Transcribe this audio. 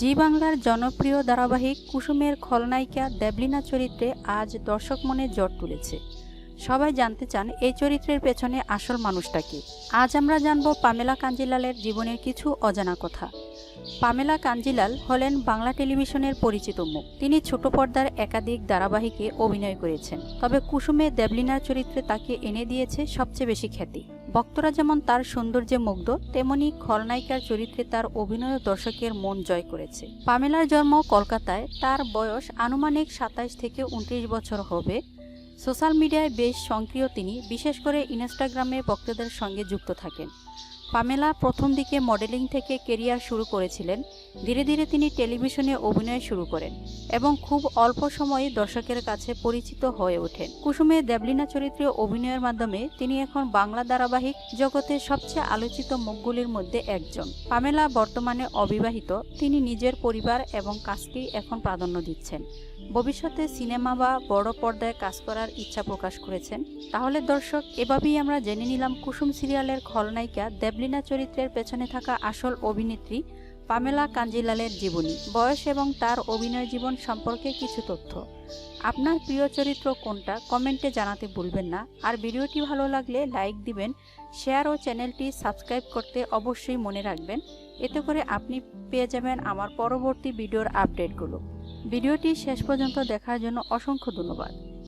জি বাংলার জনপ্রিয় ধারাবাহিক কুসুমের খলনায়িকা দেবলিনা চরিত্রে আজ দর্শক মনে জট তুলেছে। সবাই জানতে চান এই চরিত্রের পেছনে আসল মানুষটা কি। আজ আমরা জানব পামেলা কাঞ্জিলালের জীবনের কিছু অজানা কথা। পামেলা কাঞ্জিলাল হলেন বাংলা টেলিভিশনের পরিচিত মুখ। তিনি ছোট পর্দার একাধিক ধারাবাহিকে অভিনয় করেছেন। তবে কুসুমে দেবলিনার চরিত্রে তাকে এনে দিয়েছে সবচেয়ে বেশি খ্যাতি। ভক্তরা যেমন তার সৌন্দর্যে মুগ্ধ, তেমনি খলনায়িকার চরিত্রে তার অভিনয় দর্শকের মন জয় করেছে। পামেলার জন্ম কলকাতায়, তার বয়স আনুমানিক সাতাইশ থেকে উনত্রিশ বছর হবে। সোশ্যাল মিডিয়ায় বেশ সক্রিয় তিনি, বিশেষ করে ইনস্টাগ্রামে ভক্তদের সঙ্গে যুক্ত থাকেন। পামেলা প্রথম দিকে মডেলিং থেকে কেরিয়ার শুরু করেছিলেন। ধীরে ধীরে তিনি টেলিভিশনে অভিনয় শুরু করেন এবং খুব অল্প সময়ে দর্শকের কাছে পরিচিত হয়ে ওঠেন। কুসুমে দেবলিনা চরিত্রে অভিনয়ের মাধ্যমে তিনি এখন বাংলা ধারাবাহিক জগতের সবচেয়ে আলোচিত মুখগুলির মধ্যে একজন। পামেলা বর্তমানে অবিবাহিত, তিনি নিজের পরিবার এবং কাজকেই এখন প্রাধান্য দিচ্ছেন। ভবিষ্যতে সিনেমা বা বড় পর্দায় কাজ করার ইচ্ছা প্রকাশ করেছেন। তাহলে দর্শক, এভাবেই আমরা জেনে নিলাম কুসুম সিরিয়ালের খলনায়িকা দেবলিনা চরিত্রের পেছনে থাকা আসল অভিনেত্রী পামেলা কাঞ্জিলালের জীবনী, বয়স এবং তার অভিনয় জীবন সম্পর্কে কিছু তথ্য। আপনার প্রিয় চরিত্র কোনটা? কমেন্টে জানাতে ভুলবেন না। আর ভিডিওটি ভালো লাগলে লাইক দিবেন, শেয়ার ও চ্যানেলটি সাবস্ক্রাইব করতে অবশ্যই মনে রাখবেন। এতে করে আপনি পেয়ে যাবেন আমার পরবর্তী ভিডিওর আপডেটগুলো। ভিডিওটি শেষ পর্যন্ত দেখার জন্য অসংখ্য ধন্যবাদ।